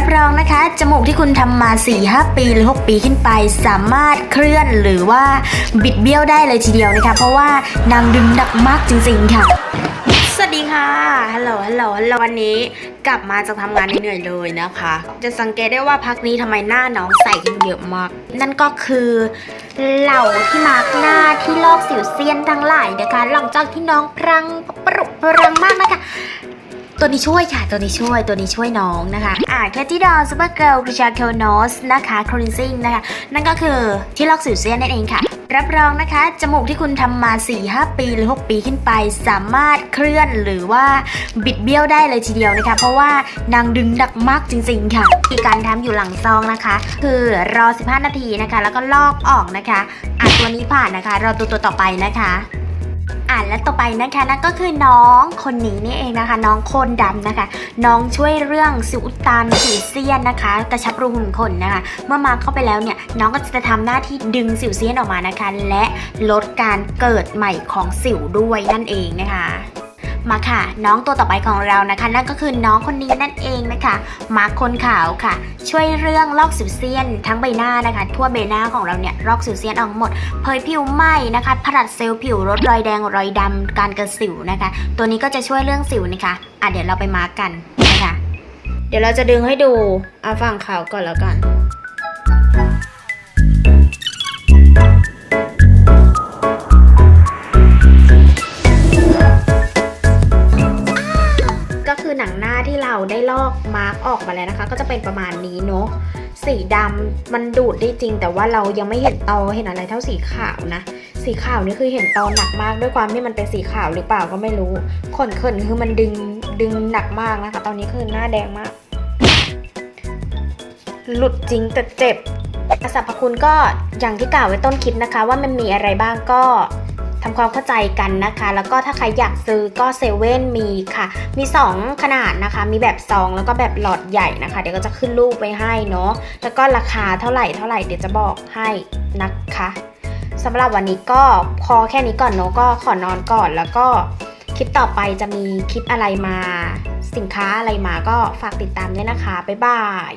รับรองนะคะ จมูกที่คุณทำมา 4-5 ปีหรือ 6 ปีขึ้นไป สามารถเคลื่อนหรือว่าบิดเบี้ยวได้เลยทีเดียวนะคะ เพราะว่านางดึงดักมากจริงๆค่ะ สวัสดีค่ะ ฮัลโหล ฮัลโหล ฮัลโหล วันนี้กลับมาจากทำงานเหนื่อยเลยนะคะ จะสังเกตได้ว่าพักนี้ทำไมหน้าน้องใสขึ้นเยอะมาก นั่นก็คือเหล่าที่มาร์กหน้าที่ลอกสิวเซียนทั้งหลายนะคะ หลังจากที่น้องพรังปรุปรังมากนะคะ ตัวนี้ช่วยค่ะ ตัวนี้ช่วย ตัวนี้ช่วยน้องนะคะ อ่าแคทที่ดอซูเปอร์เกิลพริชาเคลนอสนะคะครีนซิ่งนะคะ นั่นก็คือที่ลอกสิวเซียนนั่นเองค่ะ รับรองนะคะ จมูกที่คุณทำมา 4-5 ปีหรือ 6 ปีขึ้นไป สามารถเคลื่อนหรือว่าบิดเบี้ยวได้เลยทีเดียวนะคะ เพราะว่านางดึงดักมากจริง ๆ ค่ะมีการทำอยู่หลังซองนะคะ คือรอ 15 นาทีนะคะ แล้วก็ลอกออกนะคะอะตัวนี้ผ่านนะคะ รอตัวตัวต่อไปนะคะ อ่านและต่อไปนะคะนั่นก็คือน้องคนนี้นี่เองนะคะ น้องโคนดำนะคะ น้องช่วยเรื่องสิวตันสิวเซียนนะคะ กระชับรูขุมขนนะคะ เมื่อมาเข้าไปแล้วเนี่ยน้องก็จะทำหน้าที่ดึงสิวเซียนออกมานะคะ และลดการเกิดใหม่ของสิวด้วยนั่นเองนะคะ มาค่ะ น้องตัวต่อไปของเรานะคะ นั่นก็คือน้องคนนี้นั่นเองนะคะมาคนขาวค่ะ ช่วยเรื่องลอกสิวเซียน ทั้งใบหน้านะคะ ทั่วใบหน้าของเราเนี่ยลอกสิวเซียนออกหมด เผยผิวไหม้นะคะผลัดเซลล์ผิวลดรอยแดงรอยดำการเกิดสิวนะคะ ตัวนี้ก็จะช่วยเรื่องสิวนะคะอะเดี๋ยวเราไปมาก,กันนะคะ เดี๋ยวเราจะดึงให้ดูเอาฝั่งขาวก่อนแล้วกัน ได้ลอกมาร์กออกมาแล้วนะคะ ก็จะเป็นประมาณนี้เนาะสีดำมันดูดได้จริง แต่ว่าเรายังไม่เห็นตอเห็นอะไรเท่าสีขาวนะ สีขาวนี่คือเห็นตอหนักมากด้วยความที่มันเป็นสีขาวหรือเปล่าก็ไม่รู้ขนเขินคือมันดึงดึงหนักมากนะคะ ตอนนี้คือหน้าแดงมาก หลุดจริงแต่เจ็บสรรพคุณก็อย่างที่กล่าวไว้ต้นคลิปนะคะ ว่ามันมีอะไรบ้างก็ ทำความเข้าใจกันนะคะ แล้วก็ถ้าใครอยากซื้อก็เซเว่นมีค่ะ มี 2 ขนาดนะคะ มีแบบซองแล้วก็แบบหลอดใหญ่นะคะ เดี๋ยวก็จะขึ้นรูปไว้ให้เนาะ แล้วก็ราคาเท่าไหร่เท่าไหร่เดี๋ยวจะบอกให้นะคะสำหรับวันนี้ก็พอแค่นี้ก่อนเนาะก็ขอนอนก่อนแล้วก็คลิปต่อไปจะมีคลิปอะไรมา สินค้าอะไรมาก็ฝากติดตามด้วยนะคะ บ๊ายบาย